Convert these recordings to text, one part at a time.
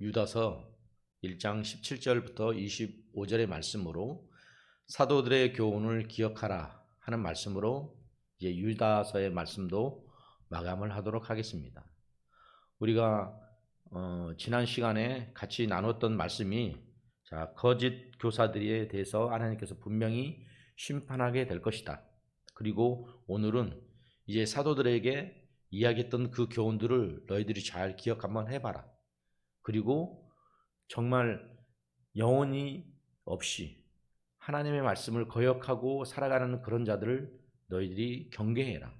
유다서 1장 17절부터 25절의 말씀으로 사도들의 교훈을 기억하라 하는 말씀으로 이제 유다서의 말씀도 마감을 하도록 하겠습니다. 우리가 어, 지난 시간에 같이 나눴던 말씀이 자, 거짓 교사들에 대해서 하나님께서 분명히 심판하게 될 것이다. 그리고 오늘은 이제 사도들에게 이야기했던 그 교훈들을 너희들이 잘 기억 한번 해봐라. 그리고 정말 영혼이 없이 하나님의 말씀을 거역하고 살아가는 그런 자들을 너희들이 경계해라.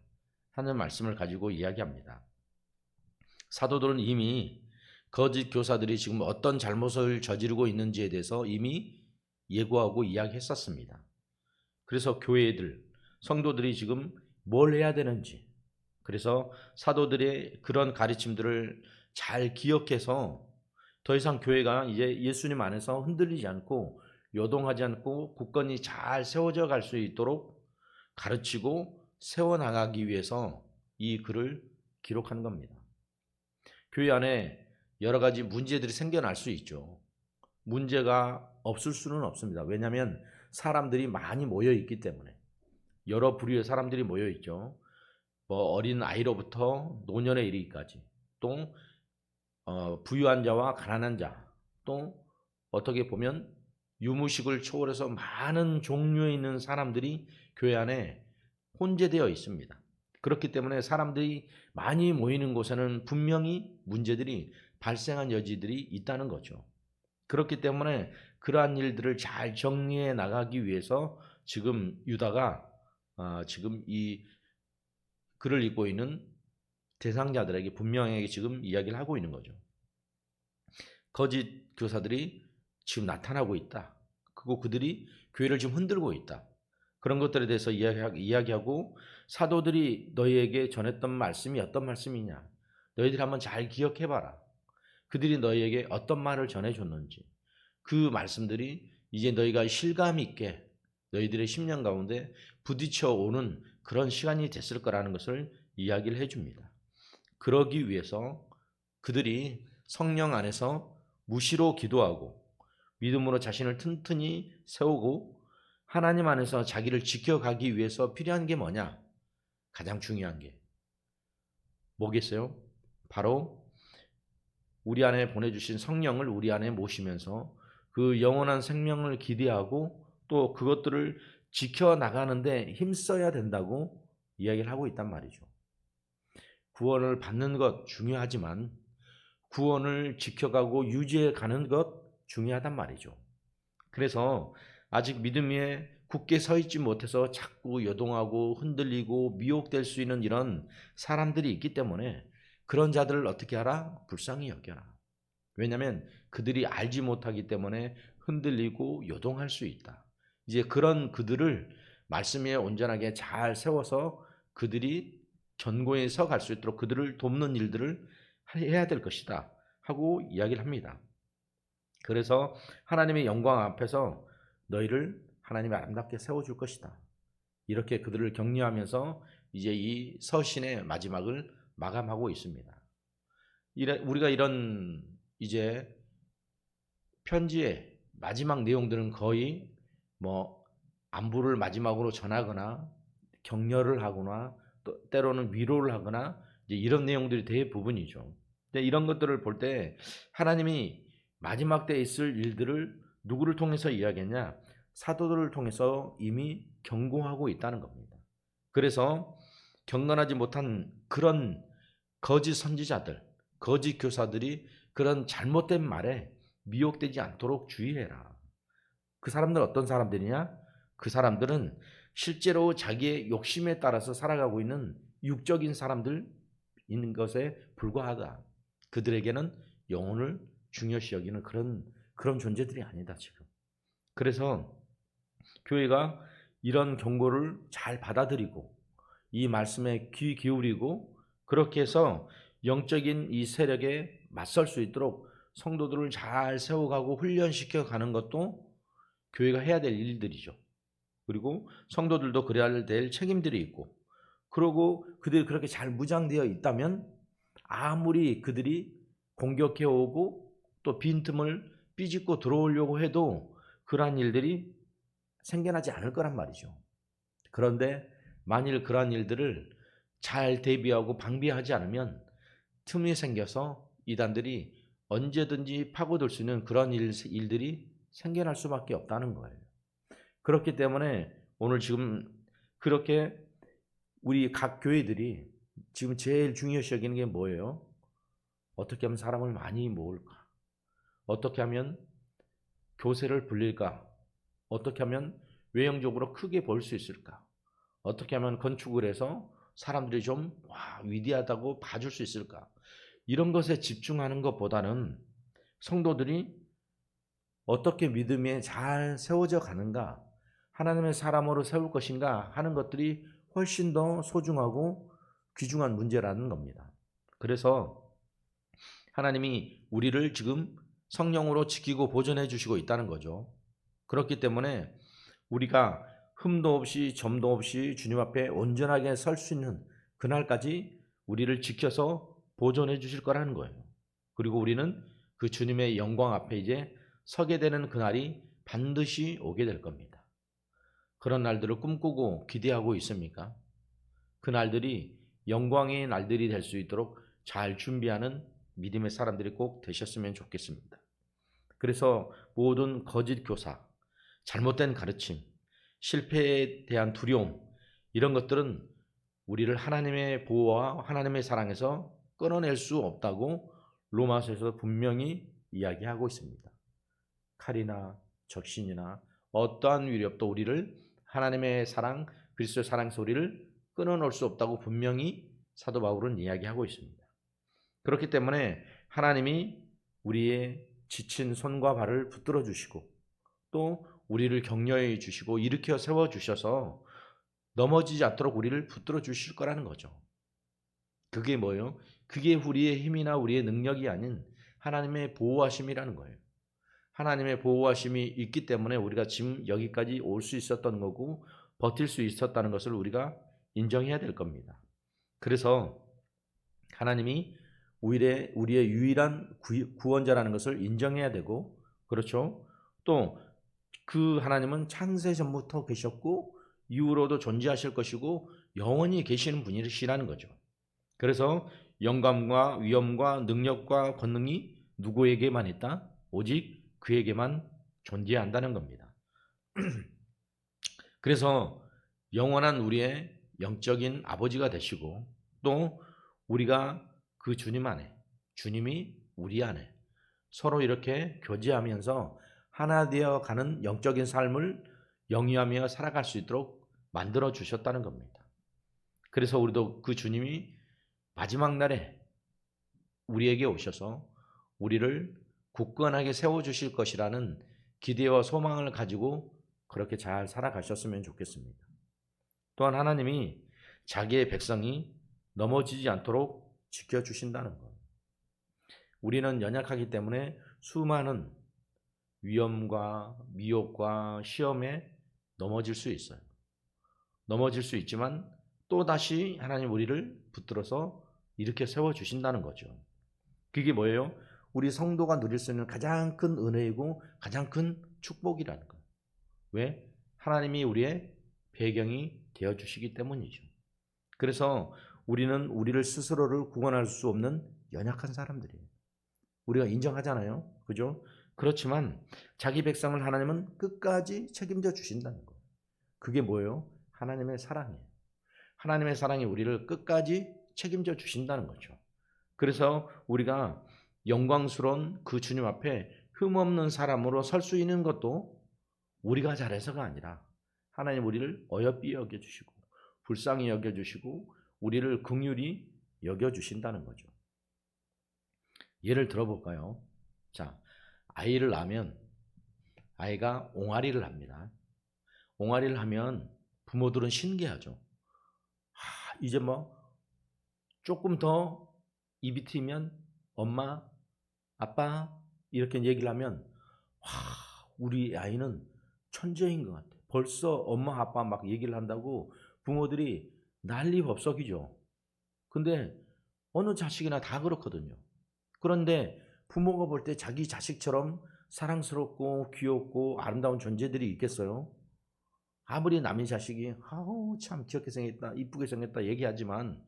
하는 말씀을 가지고 이야기합니다. 사도들은 이미 거짓 교사들이 지금 어떤 잘못을 저지르고 있는지에 대해서 이미 예고하고 이야기했었습니다. 그래서 교회들, 성도들이 지금 뭘 해야 되는지, 그래서 사도들의 그런 가르침들을 잘 기억해서 더 이상 교회가 이제 예수님 안에서 흔들리지 않고 요동하지 않고 굳건히 잘 세워져 갈 수 있도록 가르치고 세워나가기 위해서 이 글을 기록하는 겁니다. 교회 안에 여러 가지 문제들이 생겨날 수 있죠. 문제가 없을 수는 없습니다. 왜냐하면 사람들이 많이 모여 있기 때문에 여러 부류의 사람들이 모여 있죠. 뭐 어린 아이로부터 노년에 이르기까지 또 어, 부유한 자와 가난한 자, 또 어떻게 보면 유무식을 초월해서 많은 종류에 있는 사람들이 교회 안에 혼재되어 있습니다. 그렇기 때문에 사람들이 많이 모이는 곳에는 분명히 문제들이 발생한 여지들이 있다는 거죠. 그렇기 때문에 그러한 일들을 잘 정리해 나가기 위해서 지금 유다가 어, 지금 이 글을 읽고 있는 대상자들에게 분명하게 지금 이야기를 하고 있는 거죠. 거짓 교사들이 지금 나타나고 있다. 그리고 그들이 교회를 지금 흔들고 있다. 그런 것들에 대해서 이야기하고 사도들이 너희에게 전했던 말씀이 어떤 말씀이냐. 너희들이 한번 잘 기억해봐라. 그들이 너희에게 어떤 말을 전해줬는지. 그 말씀들이 이제 너희가 실감 있게 너희들의 심령 가운데 부딪혀 오는 그런 시간이 됐을 거라는 것을 이야기를 해줍니다. 그러기 위해서 그들이 성령 안에서 무시로 기도하고 믿음으로 자신을 튼튼히 세우고 하나님 안에서 자기를 지켜가기 위해서 필요한 게 뭐냐? 가장 중요한 게 뭐겠어요? 바로 우리 안에 보내주신 성령을 우리 안에 모시면서 그 영원한 생명을 기대하고 또 그것들을 지켜나가는데 힘써야 된다고 이야기를 하고 있단 말이죠. 구원을 받는 것 중요하지만 구원을 지켜가고 유지해 가는 것 중요하단 말이죠. 그래서 아직 믿음 위에 굳게 서 있지 못해서 자꾸 여동하고 흔들리고 미혹될 수 있는 이런 사람들이 있기 때문에 그런 자들을 어떻게 하라? 불쌍히 여겨라. 왜냐하면 그들이 알지 못하기 때문에 흔들리고 요동할 수 있다. 이제 그런 그들을 말씀 위에 온전하게 잘 세워서 그들이 전고에 서 갈 수 있도록 그들을 돕는 일들을 해야 될 것이다 하고 이야기를 합니다. 그래서 하나님의 영광 앞에서 너희를 하나님의 아름답게 세워줄 것이다. 이렇게 그들을 격려하면서 이제 이 서신의 마지막을 마감하고 있습니다. 우리가 이런 이제 편지의 마지막 내용들은 거의 뭐 안부를 마지막으로 전하거나 격려를 하거나 또 때로는 위로를 하거나 이제 이런 내용들이 대부분이죠. 근데 이런 것들을 볼 때 하나님이 마지막 때에 있을 일들을 누구를 통해서 이야기했냐? 사도들을 통해서 이미 경고하고 있다는 겁니다. 그래서 경건하지 못한 그런 거짓 선지자들, 거짓 교사들이 그런 잘못된 말에 미혹되지 않도록 주의해라. 그 사람들은 어떤 사람들이냐? 그 사람들은 실제로 자기의 욕심에 따라서 살아가고 있는 육적인 사람들 있는 것에 불과하다. 그들에게는 영혼을 중요시 여기는 그런 그런 존재들이 아니다 지금. 그래서 교회가 이런 경고를 잘 받아들이고 이 말씀에 귀 기울이고 그렇게 해서 영적인 이 세력에 맞설 수 있도록 성도들을 잘 세워가고 훈련시켜 가는 것도 교회가 해야 될 일들이죠. 그리고 성도들도 그래야 될 책임들이 있고, 그러고 그들이 그렇게 잘 무장되어 있다면 아무리 그들이 공격해 오고 또 빈틈을 삐짓고 들어오려고 해도 그러한 일들이 생겨나지 않을 거란 말이죠. 그런데 만일 그러한 일들을 잘 대비하고 방비하지 않으면 틈이 생겨서 이단들이 언제든지 파고들 수 있는 그런 일, 일들이 생겨날 수밖에 없다는 거예요. 그렇기 때문에 오늘 지금 그렇게 우리 각 교회들이 지금 제일 중요시 여기는 게 뭐예요? 어떻게 하면 사람을 많이 모을까? 어떻게 하면 교세를 불릴까? 어떻게 하면 외형적으로 크게 볼 수 있을까? 어떻게 하면 건축을 해서 사람들이 좀 와, 위대하다고 봐줄 수 있을까? 이런 것에 집중하는 것보다는 성도들이 어떻게 믿음에 잘 세워져 가는가, 하나님의 사람으로 세울 것인가 하는 것들이 훨씬 더 소중하고 귀중한 문제라는 겁니다. 그래서 하나님이 우리를 지금 성령으로 지키고 보존해 주시고 있다는 거죠. 그렇기 때문에 우리가 흠도 없이 점도 없이 주님 앞에 온전하게 설 수 있는 그날까지 우리를 지켜서 보존해 주실 거라는 거예요. 그리고 우리는 그 주님의 영광 앞에 이제 서게 되는 그날이 반드시 오게 될 겁니다. 그런 날들을 꿈꾸고 기대하고 있습니까? 그 날들이 영광의 날들이 될 수 있도록 잘 준비하는 믿음의 사람들이 꼭 되셨으면 좋겠습니다. 그래서 모든 거짓 교사, 잘못된 가르침, 실패에 대한 두려움, 이런 것들은 우리를 하나님의 보호와 하나님의 사랑에서 끊어낼 수 없다고 로마서에서 분명히 이야기하고 있습니다. 칼이나 적신이나 어떠한 위력도 우리를 하나님의 사랑, 그리스도의 사랑 소리를 끊어놓을 수 없다고 분명히 사도 바울은 이야기하고 있습니다. 그렇기 때문에 하나님이 우리의 지친 손과 발을 붙들어 주시고 또 우리를 격려해 주시고 일으켜 세워 주셔서 넘어지지 않도록 우리를 붙들어 주실 거라는 거죠. 그게 뭐예요? 그게 우리의 힘이나 우리의 능력이 아닌 하나님의 보호하심이라는 거예요. 하나님의 보호하심이 있기 때문에 우리가 지금 여기까지 올 수 있었던 거고 버틸 수 있었다는 것을 우리가 인정해야 될 겁니다. 그래서 하나님이 우리의, 우리의 유일한 구원자라는 것을 인정해야 되고 그렇죠. 또 그 하나님은 창세 전부터 계셨고 이후로도 존재하실 것이고 영원히 계시는 분이시라는 거죠. 그래서 영감과 위엄과 능력과 권능이 누구에게만 있다? 오직 그에게만 존재한다는 겁니다. 그래서 영원한 우리의 영적인 아버지가 되시고 또 우리가 그 주님 안에 주님이 우리 안에 서로 이렇게 교제하면서 하나 되어 가는 영적인 삶을 영위하며 살아갈 수 있도록 만들어 주셨다는 겁니다. 그래서 우리도 그 주님이 마지막 날에 우리에게 오셔서 우리를 굳건하게 세워 주실 것이라는 기대와 소망을 가지고 그렇게 잘 살아가셨으면 좋겠습니다. 또한 하나님이 자기의 백성이 넘어지지 않도록 지켜주신다는 것. 우리는 연약하기 때문에 수많은 위험과 미혹과 시험에 넘어질 수 있어요. 넘어질 수 있지만 또다시 하나님 우리를 붙들어서 이렇게 세워주신다는 거죠. 그게 뭐예요? 우리 성도가 누릴 수 있는 가장 큰 은혜이고 가장 큰 축복이라는 거예요. 왜? 하나님이 우리의 배경이 되어 주시기 때문이죠. 그래서 우리는 우리를 스스로를 구원할 수 없는 연약한 사람들이에요. 우리가 인정하잖아요. 그죠? 그렇지만 자기 백성을 하나님은 끝까지 책임져 주신다는 거예요. 그게 뭐예요? 하나님의 사랑이에요. 하나님의 사랑이 우리를 끝까지 책임져 주신다는 거죠. 그래서 우리가 영광스러운 그 주님 앞에 흠없는 사람으로 설 수 있는 것도 우리가 잘해서가 아니라 하나님 우리를 어여삐 여겨주시고 불쌍히 여겨주시고 우리를 긍휼히 여겨주신다는 거죠. 예를 들어볼까요? 자, 아이를 낳으면 아이가 옹알이를 합니다. 옹알이를 하면 부모들은 신기하죠. 아, 이제 뭐 조금 더 입이 트면 엄마, 아빠 이렇게 얘기를 하면 와, 우리 아이는 천재인 것 같아. 벌써 엄마 아빠 막 얘기를 한다고 부모들이 난리 법석이죠. 근데 어느 자식이나 다 그렇거든요. 그런데 부모가 볼 때 자기 자식처럼 사랑스럽고 귀엽고 아름다운 존재들이 있겠어요? 아무리 남의 자식이 아우 참 귀엽게 생겼다 이쁘게 생겼다 얘기하지만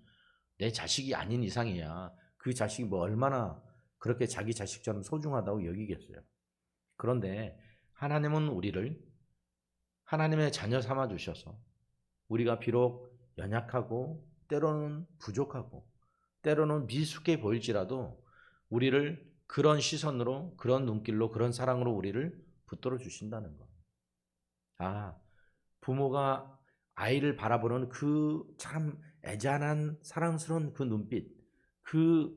내 자식이 아닌 이상이야 그 자식이 뭐 얼마나 그렇게 자기 자식처럼 소중하다고 여기겠어요. 그런데 하나님은 우리를 하나님의 자녀 삼아 주셔서 우리가 비록 연약하고 때로는 부족하고 때로는 미숙해 보일지라도 우리를 그런 시선으로 그런 눈길로 그런 사랑으로 우리를 붙들어 주신다는 것. 아, 부모가 아이를 바라보는 그 참 애잔한 사랑스러운 그 눈빛, 그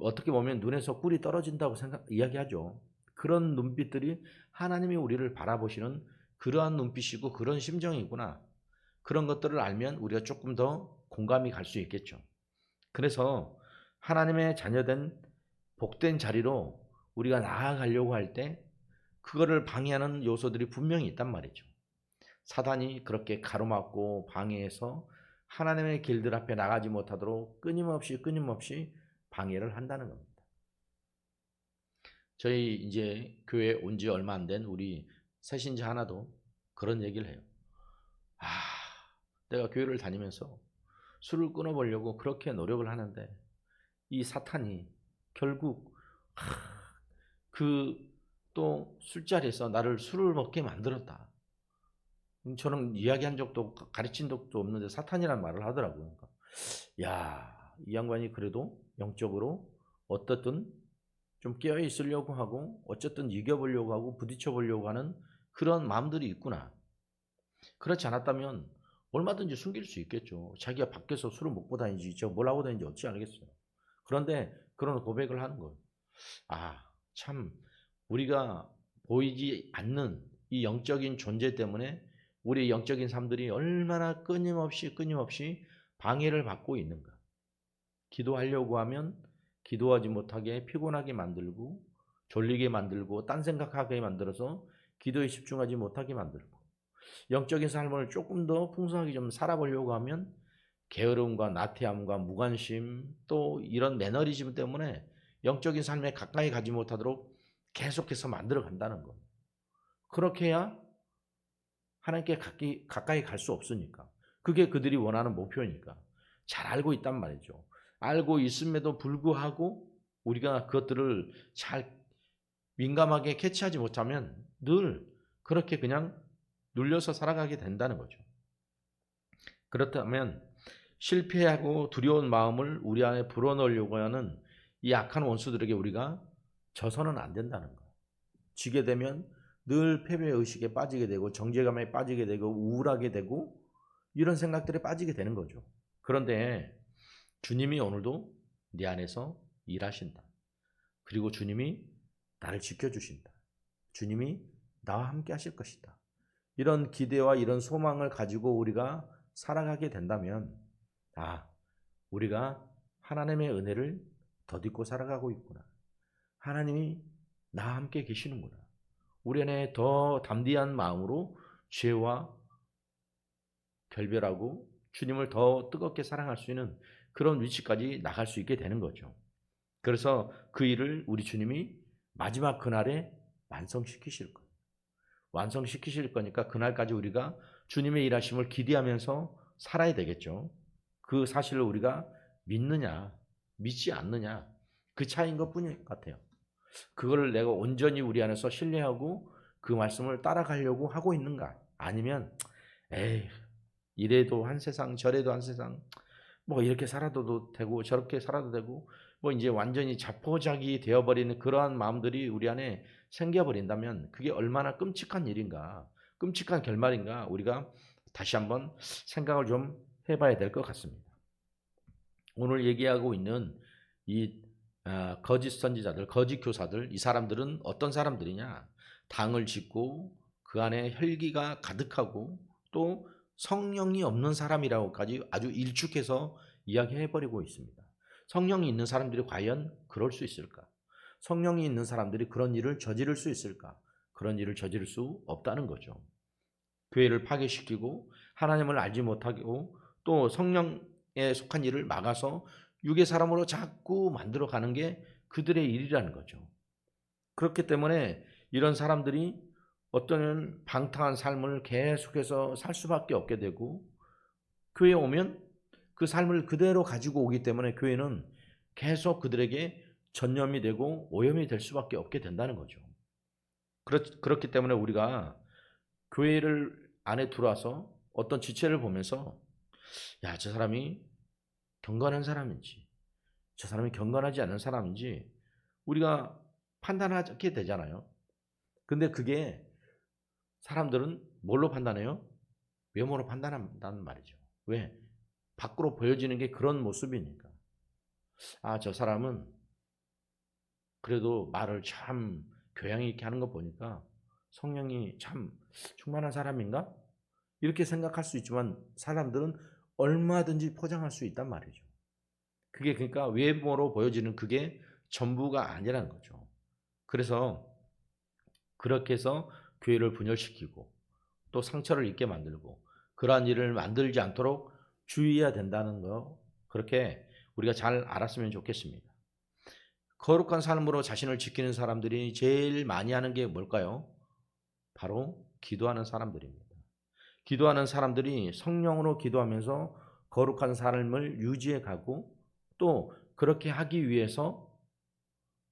어떻게 보면 눈에서 꿀이 떨어진다고 생각 이야기하죠. 그런 눈빛들이 하나님이 우리를 바라보시는 그러한 눈빛이고 그런 심정이구나. 그런 것들을 알면 우리가 조금 더 공감이 갈 수 있겠죠. 그래서 하나님의 자녀된 복된 자리로 우리가 나아가려고 할 때 그거를 방해하는 요소들이 분명히 있단 말이죠. 사단이 그렇게 가로막고 방해해서 하나님의 길들 앞에 나가지 못하도록 끊임없이 끊임없이 방해를 한다는 겁니다. 저희 이제 교회 온 지 얼마 안 된 우리 새신자 하나도 그런 얘기를 해요. 아, 내가 교회를 다니면서 술을 끊어보려고 그렇게 노력을 하는데 이 사탄이 결국 그 또 술자리에서 나를 술을 먹게 만들었다. 음, 저는 이야기한 적도 가르친 적도 없는데 사탄이란 말을 하더라고요. 그러니까 야, 이 양반이 그래도 영적으로 어떻든 좀 깨어 있으려고 하고 어쨌든 이겨보려고 하고 부딪혀 보려고 하는 그런 마음들이 있구나. 그렇지 않았다면 얼마든지 숨길 수 있겠죠. 자기가 밖에서 술을 먹고 다니지, 저 뭘 하고 다니는지 어찌 알겠어요. 그런데 그런 고백을 하는 거예요. 아, 참, 우리가 보이지 않는 이 영적인 존재 때문에 우리 영적인 삶들이 얼마나 끊임없이 끊임없이 방해를 받고 있는가. 기도하려고 하면 기도하지 못하게 피곤하게 만들고 졸리게 만들고 딴 생각하게 만들어서 기도에 집중하지 못하게 만들고 영적인 삶을 조금 더 풍성하게 좀 살아보려고 하면 게으름과 나태함과 무관심 또 이런 매너리즘 때문에 영적인 삶에 가까이 가지 못하도록 계속해서 만들어 간다는 거. 그렇게 해야 하나님께 가까이 갈 수 없으니까. 그게 그들이 원하는 목표니까. 잘 알고 있단 말이죠. 알고 있음에도 불구하고 우리가 그것들을 잘 민감하게 캐치하지 못하면 늘 그렇게 그냥 눌려서 살아가게 된다는 거죠. 그렇다면 실패하고 두려운 마음을 우리 안에 불어넣으려고 하는 이 악한 원수들에게 우리가 져서는 안 된다는 거예요. 지게 되면 늘 패배 의식에 빠지게 되고 정죄감에 빠지게 되고 우울하게 되고 이런 생각들에 빠지게 되는 거죠. 그런데 주님이 오늘도 네 안에서 일하신다. 그리고 주님이 나를 지켜주신다. 주님이 나와 함께 하실 것이다. 이런 기대와 이런 소망을 가지고 우리가 살아가게 된다면, 아, 우리가 하나님의 은혜를 덧입고 살아가고 있구나. 하나님이 나와 함께 계시는구나. 우리 안에 더 담대한 마음으로 죄와 결별하고 주님을 더 뜨겁게 사랑할 수 있는 그런 위치까지 나갈 수 있게 되는 거죠. 그래서 그 일을 우리 주님이 마지막 그날에 완성시키실 거예요. 완성시키실 거니까 그날까지 우리가 주님의 일하심을 기대하면서 살아야 되겠죠. 그 사실을 우리가 믿느냐, 믿지 않느냐, 그 차이인 것 뿐인 것 같아요. 그걸 내가 온전히 우리 안에서 신뢰하고 그 말씀을 따라가려고 하고 있는가? 아니면, 에이, 이래도 한 세상, 저래도 한 세상, 뭐 이렇게 살아도 되고 저렇게 살아도 되고 뭐 이제 완전히 자포자기 되어버리는 그러한 마음들이 우리 안에 생겨버린다면 그게 얼마나 끔찍한 일인가, 끔찍한 결말인가 우리가 다시 한번 생각을 좀 해봐야 될 것 같습니다. 오늘 얘기하고 있는 이 아, 거짓 선지자들, 거짓 교사들, 이 사람들은 어떤 사람들이냐? 당을 짓고 그 안에 혈기가 가득하고 또 성령이 없는 사람이라고까지 아주 일축해서 이야기해버리고 있습니다. 성령이 있는 사람들이 과연 그럴 수 있을까? 성령이 있는 사람들이 그런 일을 저지를 수 있을까? 그런 일을 저지를 수 없다는 거죠. 교회를 파괴시키고 하나님을 알지 못하고 또 성령에 속한 일을 막아서 육의 사람으로 자꾸 만들어 가는 게 그들의 일이라는 거죠. 그렇기 때문에 이런 사람들이 어떤 방탕한 삶을 계속해서 살 수밖에 없게 되고 교회에 오면 그 삶을 그대로 가지고 오기 때문에 교회는 계속 그들에게 전염이 되고 오염이 될 수밖에 없게 된다는 거죠. 그렇, 그렇기 때문에 우리가 교회를 안에 들어와서 어떤 지체를 보면서 야, 저 사람이 경건한 사람인지 저 사람이 경건하지 않은 사람인지 우리가 판단하게 되잖아요. 근데 그게 사람들은 뭘로 판단해요? 외모로 판단한다는 말이죠. 왜? 밖으로 보여지는 게 그런 모습이니까. 아, 저 사람은 그래도 말을 참 교양 있게 하는 거 보니까 성령이 참 충만한 사람인가? 이렇게 생각할 수 있지만 사람들은 얼마든지 포장할 수 있단 말이죠. 그게 그러니까 외모로 보여지는 그게 전부가 아니라는 거죠. 그래서 그렇게 해서 교회를 분열시키고 또 상처를 입게 만들고 그러한 일을 만들지 않도록 주의해야 된다는 거 그렇게 우리가 잘 알았으면 좋겠습니다. 거룩한 삶으로 자신을 지키는 사람들이 제일 많이 하는 게 뭘까요? 바로 기도하는 사람들입니다. 기도하는 사람들이 성령으로 기도하면서 거룩한 삶을 유지해 가고 또 그렇게 하기 위해서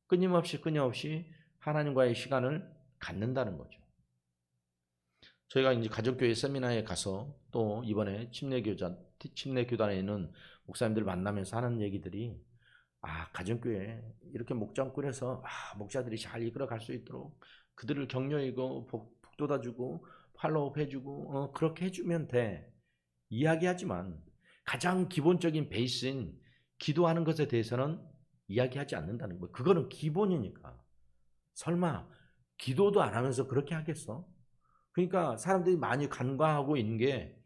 끊임없이 끊임없이 하나님과의 시간을 갖는다는 거죠. 저희가 이제 가족교회 세미나에 가서 또 이번에 침례교단 침례교단에 있는 목사님들 만나면서 하는 얘기들이 아 가정교회 이렇게 목장 꾸려서 아, 목자들이 잘 이끌어갈 수 있도록 그들을 격려이고 복, 돋아주고 팔로우 해주고 어, 그렇게 해주면 돼 이야기하지만 가장 기본적인 베이스인 기도하는 것에 대해서는 이야기하지 않는다는 거예요. 그거는 기본이니까. 설마 기도도 안 하면서 그렇게 하겠어? 그러니까 사람들이 많이 간과하고 있는 게,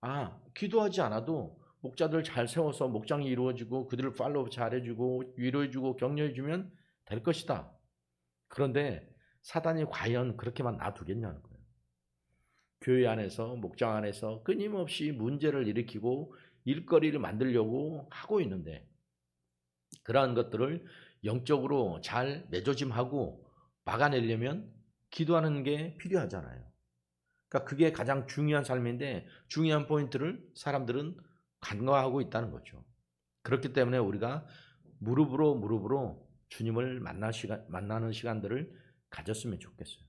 아, 기도하지 않아도 목자들 잘 세워서 목장이 이루어지고 그들을 팔로우 잘 해주고 위로해주고 격려해주면 될 것이다. 그런데 사단이 과연 그렇게만 놔두겠냐는 거예요. 교회 안에서, 목장 안에서 끊임없이 문제를 일으키고 일거리를 만들려고 하고 있는데, 그러한 것들을 영적으로 잘 매조짐하고 막아내려면 기도하는 게 필요하잖아요. 그러니까 그게 가장 중요한 삶인데 중요한 포인트를 사람들은 간과하고 있다는 거죠. 그렇기 때문에 우리가 무릎으로 무릎으로 주님을 만나 시간, 만나는 시간들을 가졌으면 좋겠어요.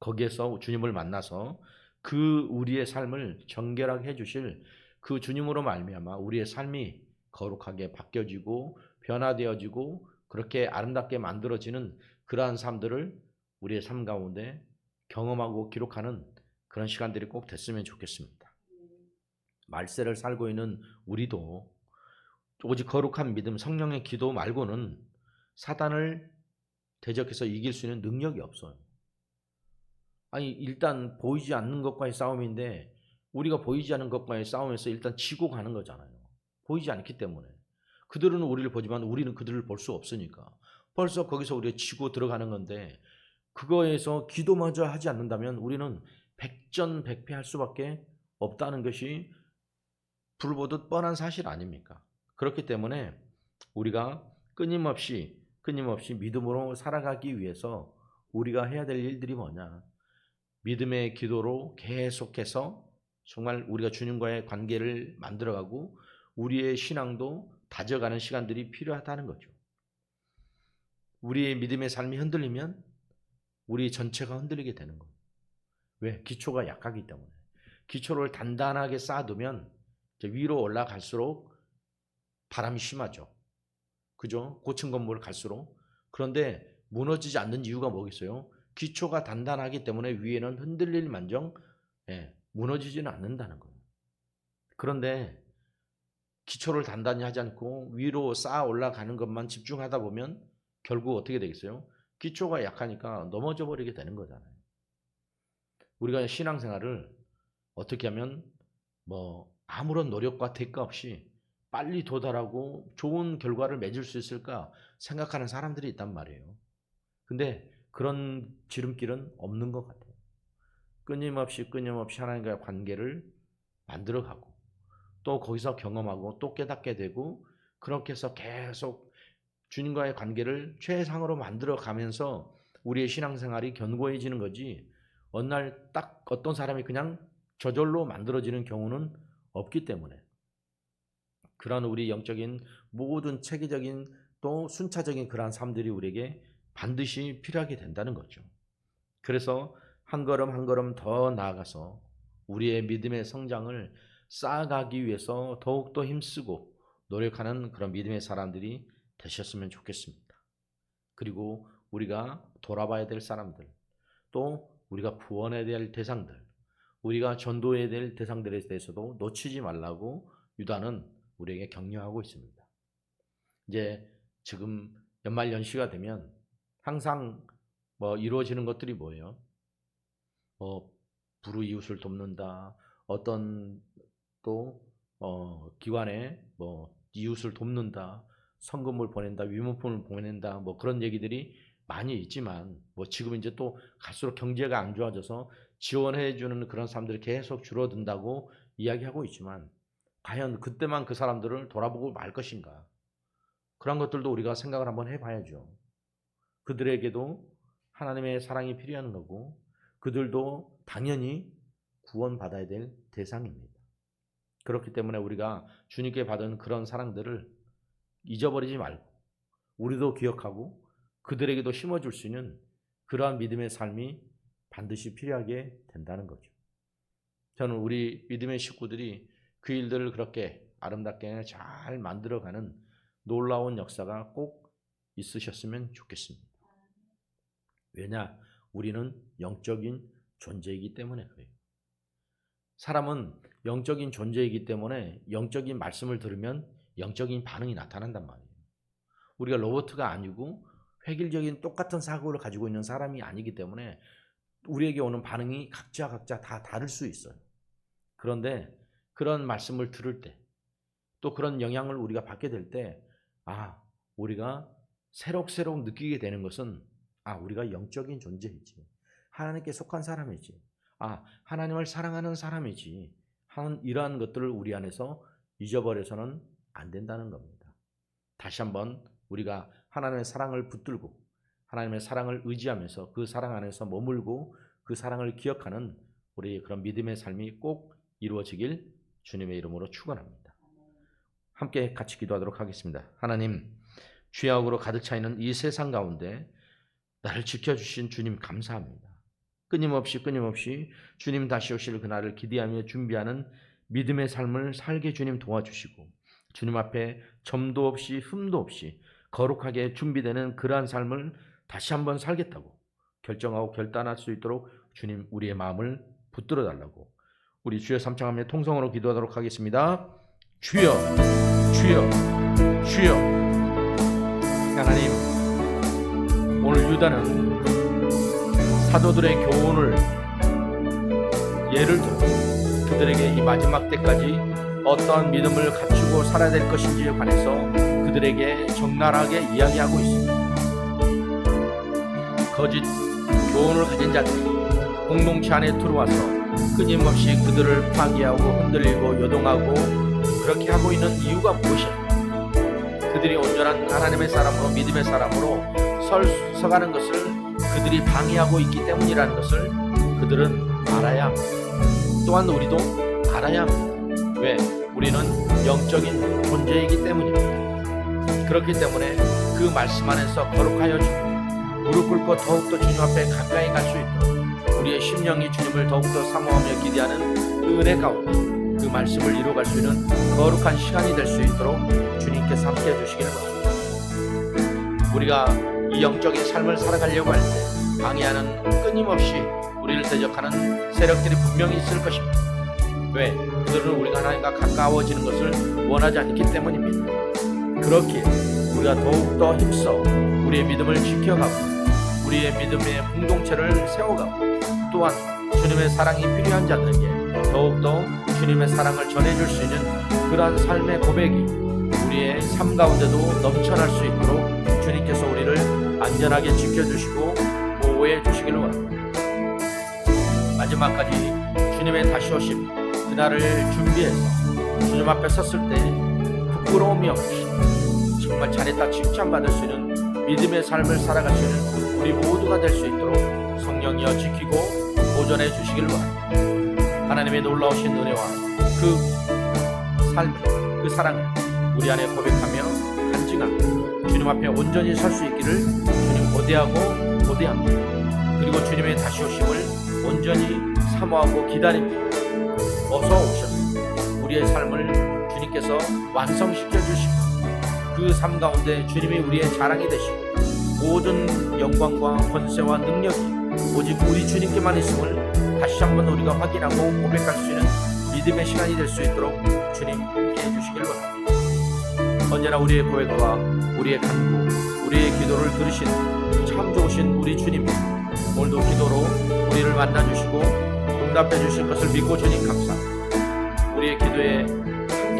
거기에서 주님을 만나서 그 우리의 삶을 정결하게 해주실 그 주님으로 말미암아 우리의 삶이 거룩하게 바뀌어지고 변화되어지고 그렇게 아름답게 만들어지는 그러한 삶들을 우리의 삶 가운데 경험하고 기록하는 그런 시간들이 꼭 됐으면 좋겠습니다. 말세를 살고 있는 우리도 오직 거룩한 믿음, 성령의 기도 말고는 사단을 대적해서 이길 수 있는 능력이 없어요. 아니, 일단 보이지 않는 것과의 싸움인데 우리가 보이지 않는 것과의 싸움에서 일단 지고 가는 거잖아요. 보이지 않기 때문에. 그들은 우리를 보지만 우리는 그들을 볼 수 없으니까. 벌써 거기서 우리가 지고 들어가는 건데 그거에서 기도마저 하지 않는다면 우리는 백전백패할 수밖에 없다는 것이 불보듯 뻔한 사실 아닙니까? 그렇기 때문에 우리가 끊임없이 끊임없이 믿음으로 살아가기 위해서 우리가 해야 될 일들이 뭐냐? 믿음의 기도로 계속해서 정말 우리가 주님과의 관계를 만들어가고 우리의 신앙도 다져가는 시간들이 필요하다는 거죠. 우리의 믿음의 삶이 흔들리면 우리 전체가 흔들리게 되는 거예요. 왜? 기초가 약하기 때문에. 기초를 단단하게 쌓아두면 위로 올라갈수록 바람이 심하죠. 그죠? 고층 건물을 갈수록. 그런데 무너지지 않는 이유가 뭐겠어요? 기초가 단단하기 때문에 위에는 흔들릴 만정 예, 무너지지는 않는다는 거예요. 그런데 기초를 단단히 하지 않고 위로 쌓아 올라가는 것만 집중하다 보면 결국 어떻게 되겠어요? 기초가 약하니까 넘어져 버리게 되는 거잖아요. 우리가 신앙생활을 어떻게 하면 뭐 아무런 노력과 대가 없이 빨리 도달하고 좋은 결과를 맺을 수 있을까 생각하는 사람들이 있단 말이에요. 근데 그런 지름길은 없는 것 같아요. 끊임없이 끊임없이 하나님과의 관계를 만들어가고 또 거기서 경험하고 또 깨닫게 되고 그렇게 해서 계속 주님과의 관계를 최상으로 만들어 가면서 우리의 신앙생활이 견고해지는 거지. 어느 날 딱 어떤 사람이 그냥 저절로 만들어지는 경우는 없기 때문에 그런 우리 영적인 모든 체계적인 또 순차적인 그러한 삶들이 우리에게 반드시 필요하게 된다는 거죠. 그래서 한 걸음 한 걸음 더 나아가서 우리의 믿음의 성장을 쌓아가기 위해서 더욱더 힘쓰고 노력하는 그런 믿음의 사람들이 되셨으면 좋겠습니다. 그리고 우리가 돌아봐야 될 사람들, 또 우리가 구원해야 될 대상들, 우리가 전도해야 될 대상들에 대해서도 놓치지 말라고 유다는 우리에게 격려하고 있습니다. 이제 지금 연말 연시가 되면 항상 뭐 이루어지는 것들이 뭐예요? 뭐 불우 이웃을 돕는다. 어떤 또 어, 기관에 뭐 이웃을 돕는다. 성금을 보낸다. 위문품을 보낸다. 뭐 그런 얘기들이 많이 있지만 뭐 지금 이제 또 갈수록 경제가 안 좋아져서 지원해 주는 그런 사람들이 계속 줄어든다고 이야기하고 있지만 과연 그때만 그 사람들을 돌아보고 말 것인가? 그런 것들도 우리가 생각을 한번 해 봐야죠. 그들에게도 하나님의 사랑이 필요한 거고 그들도 당연히 구원받아야 될 대상입니다. 그렇기 때문에 우리가 주님께 받은 그런 사랑들을 잊어버리지 말고 우리도 기억하고 그들에게도 심어줄 수 있는 그러한 믿음의 삶이 반드시 필요하게 된다는 거죠. 저는 우리 믿음의 식구들이 그 일들을 그렇게 아름답게 잘 만들어가는 놀라운 역사가 꼭 있으셨으면 좋겠습니다. 왜냐? 우리는 영적인 존재이기 때문에 그래요. 사람은 영적인 존재이기 때문에 영적인 말씀을 들으면 영적인 반응이 나타난단 말이에요. 우리가 로봇가 아니고 획일적인 똑같은 사고를 가지고 있는 사람이 아니기 때문에 우리에게 오는 반응이 각자 각자 다 다를 수 있어요. 그런데 그런 말씀을 들을 때, 또 그런 영향을 우리가 받게 될 때, 아, 우리가 새록새록 느끼게 되는 것은, 아, 우리가 영적인 존재이지. 하나님께 속한 사람이지. 아, 하나님을 사랑하는 사람이지. 하는 이러한 것들을 우리 안에서 잊어버려서는 안 된다는 겁니다. 다시 한번 우리가 하나님의 사랑을 붙들고 하나님의 사랑을 의지하면서 그 사랑 안에서 머물고 그 사랑을 기억하는 우리 그런 믿음의 삶이 꼭 이루어지길 주님의 이름으로 축원합니다. 함께 같이 기도하도록 하겠습니다. 하나님 죄악으로 가득 차 있는 이 세상 가운데 나를 지켜 주신 주님 감사합니다. 끊임없이 끊임없이 주님 다시 오실 그날을 기대하며 준비하는 믿음의 삶을 살게 주님 도와주시고 주님 앞에 점도 없이 흠도 없이 거룩하게 준비되는 그러한 삶을 다시 한번 살겠다고 결정하고 결단할 수 있도록 주님 우리의 마음을 붙들어 달라고 우리 주여 삼창하며 통성으로 기도하도록 하겠습니다. 주여, 주여, 주여. 하나님, 오늘 유다는 사도들의 교훈을 예를 들어 그들에게 이 마지막 때까지 어떠한 믿음을 갖추고 살아야 될 것인지에 관해서 그들에게 적나라하게 이야기하고 있습니다. 거짓 교훈을 가진 자들이 공동체 안에 들어와서 끊임없이 그들을 파괴하고 흔들리고 요동하고 그렇게 하고 있는 이유가 무엇일까? 그들이 온전한 하나님의 사람으로 믿음의 사람으로 설, 서가는 것을 그들이 방해하고 있기 때문이라는 것을 그들은 알아야 합니다. 또한 우리도 알아야 합니다. 왜? 우리는 영적인 존재이기 때문입니다. 그렇기 때문에 그 말씀 안에서 거룩하여 주고 무릎 꿇고 더욱더 주님 앞에 가까이 갈 수 있도록 우리의 심령이 주님을 더욱더 사모하며 기대하는 그 은혜 가운데 그 말씀을 이루어갈 수 있는 거룩한 시간이 될 수 있도록 주님께서 함께 해주시기를 바랍니다. 우리가 이 영적인 삶을 살아가려고 할 때 방해하는 끊임없이 우리를 대적하는 세력들이 분명히 있을 것입니다. 왜? 그들은 우리가 하나님과 가까워지는 것을 원하지 않기 때문입니다. 그렇기에 우리가 더욱더 힘써 우리의 믿음을 지켜가고 우리의 믿음의 공동체를 세워가고 또한 주님의 사랑이 필요한 자들에게 더욱더 주님의 사랑을 전해줄 수 있는 그러한 삶의 고백이 우리의 삶 가운데도 넘쳐날 수 있도록 주님께서 우리를 안전하게 지켜주시고 보호해 주시기를 원합니다. 마지막까지 주님의 다시 오심 그날을 준비해서 주님 앞에 섰을 때 부끄러움이 없이 정말 잘했다 칭찬받을 수 있는 믿음의 삶을 있는 우리 모두가 될 수 있도록 성령이여 지키고 보존해 주시길 바랍니다. 하나님의 놀라우신 은혜와 그 삶, 그 사랑을 우리 안에 고백하며 간증하며 주님 앞에 온전히 설 수 있기를 주님 고대하고 고대합니다. 그리고 주님의 다시 오심을 온전히 사모하고 기다립니다. 어서 오셔서 우리의 삶을 주님께서 완성시켜 주시고 그 삶 가운데 주님이 우리의 자랑이 되시고 모든 영광과 권세와 능력이 오직 우리 주님께만 있음을 다시 한번 우리가 확인하고 고백할 수 있는 믿음의 시간이 될 수 있도록 주님 함께 해주시길 바랍니다. 언제나 우리의 고백과 우리의 간구, 우리의 기도를 들으시는 참 좋으신 우리 주님 오늘도 기도로 우리를 만나 주시고 응답해 주실 것을 믿고 주님 감사합니다. 우리의 기도에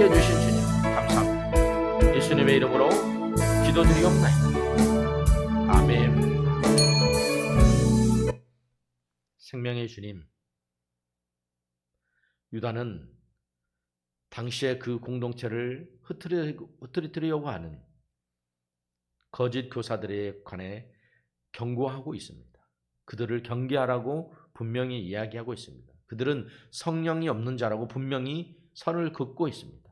해주신 주님 감사합니다. 예수님의 이름으로 기도드리옵나이다. 아멘. 생명의 주님, 유다는 당시에 그 공동체를 흐트리, 흐트리려고 하는 거짓 교사들에 관해 경고하고 있습니다. 그들을 경계하라고 분명히 이야기하고 있습니다. 그들은 성령이 없는 자라고 분명히 선을 긋고 있습니다.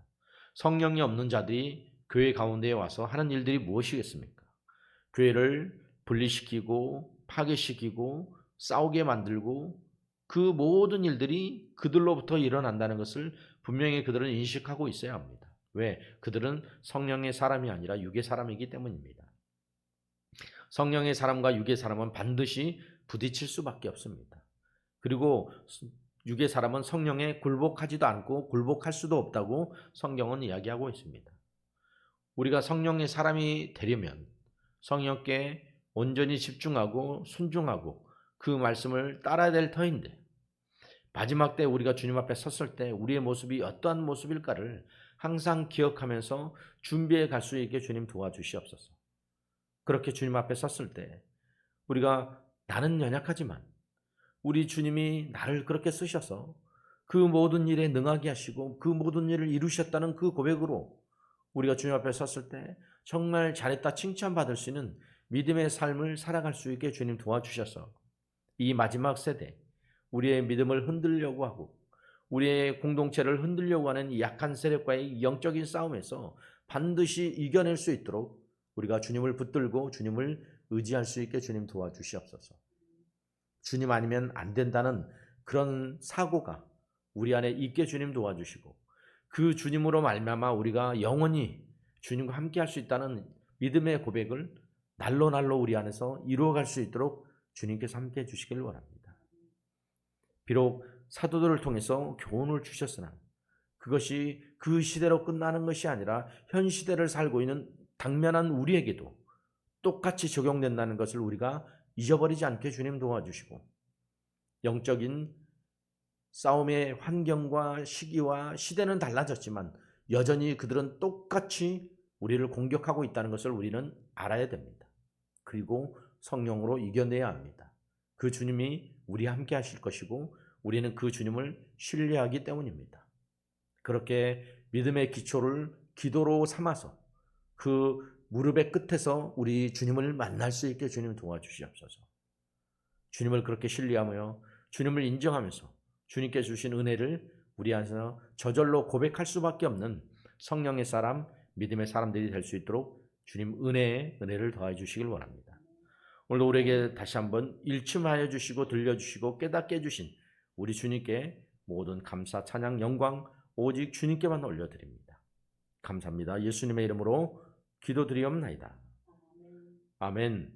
성령이 없는 자들이 교회 가운데에 와서 하는 일들이 무엇이겠습니까? 교회를 분리시키고 파괴시키고 싸우게 만들고 그 모든 일들이 그들로부터 일어난다는 것을 분명히 그들은 인식하고 있어야 합니다. 왜? 그들은 성령의 사람이 아니라 육의 사람이기 때문입니다. 성령의 사람과 육의 사람은 반드시 부딪힐 수밖에 없습니다. 그리고 육의 사람은 성령에 굴복하지도 않고 굴복할 수도 없다고 성경은 이야기하고 있습니다. 우리가 성령의 사람이 되려면 성령께 온전히 집중하고 순종하고 그 말씀을 따라야 될 터인데 마지막 때 우리가 주님 앞에 섰을 때 우리의 모습이 어떠한 모습일까를 항상 기억하면서 준비해 갈 수 있게 주님 도와주시옵소서. 그렇게 주님 앞에 섰을 때 우리가 나는 연약하지만 우리 주님이 나를 그렇게 쓰셔서 그 모든 일에 능하게 하시고 그 모든 일을 이루셨다는 그 고백으로 우리가 주님 앞에 섰을 때 정말 잘했다 칭찬받을 수 있는 믿음의 삶을 살아갈 수 있게 주님 도와주셔서 이 마지막 세대 우리의 믿음을 흔들려고 하고 우리의 공동체를 흔들려고 하는 이 약한 세력과의 영적인 싸움에서 반드시 이겨낼 수 있도록 우리가 주님을 붙들고 주님을 의지할 수 있게 주님 도와주시옵소서. 주님 아니면 안 된다는 그런 사고가 우리 안에 있게 주님 도와주시고 그 주님으로 말미암아 우리가 영원히 주님과 함께 할 수 있다는 믿음의 고백을 날로 날로 우리 안에서 이루어갈 수 있도록 주님께서 함께 해 주시길 원합니다. 비록 사도들을 통해서 교훈을 주셨으나 그것이 그 시대로 끝나는 것이 아니라 현 시대를 살고 있는 당면한 우리에게도 똑같이 적용된다는 것을 우리가 잊어버리지 않게 주님 도와주시고 영적인 싸움의 환경과 시기와 시대는 달라졌지만 여전히 그들은 똑같이 우리를 공격하고 있다는 것을 우리는 알아야 됩니다. 그리고 성령으로 이겨내야 합니다. 그 주님이 우리 함께 하실 것이고 우리는 그 주님을 신뢰하기 때문입니다. 그렇게 믿음의 기초를 기도로 삼아서 그 무릎의 끝에서 우리 주님을 만날 수 있게 주님 도와주시옵소서. 주님을 그렇게 신뢰하며 주님을 인정하면서 주님께 주신 은혜를 우리 안에서 저절로 고백할 수밖에 없는 성령의 사람, 믿음의 사람들이 될 수 있도록 주님 은혜의 은혜를 더해 주시길 원합니다. 오늘도 우리에게 다시 한번 일침하여 주시고 들려주시고 깨닫게 해주신 우리 주님께 모든 감사, 찬양, 영광 오직 주님께만 올려드립니다. 감사합니다. 예수님의 이름으로 기도드리옵나이다. 아멘.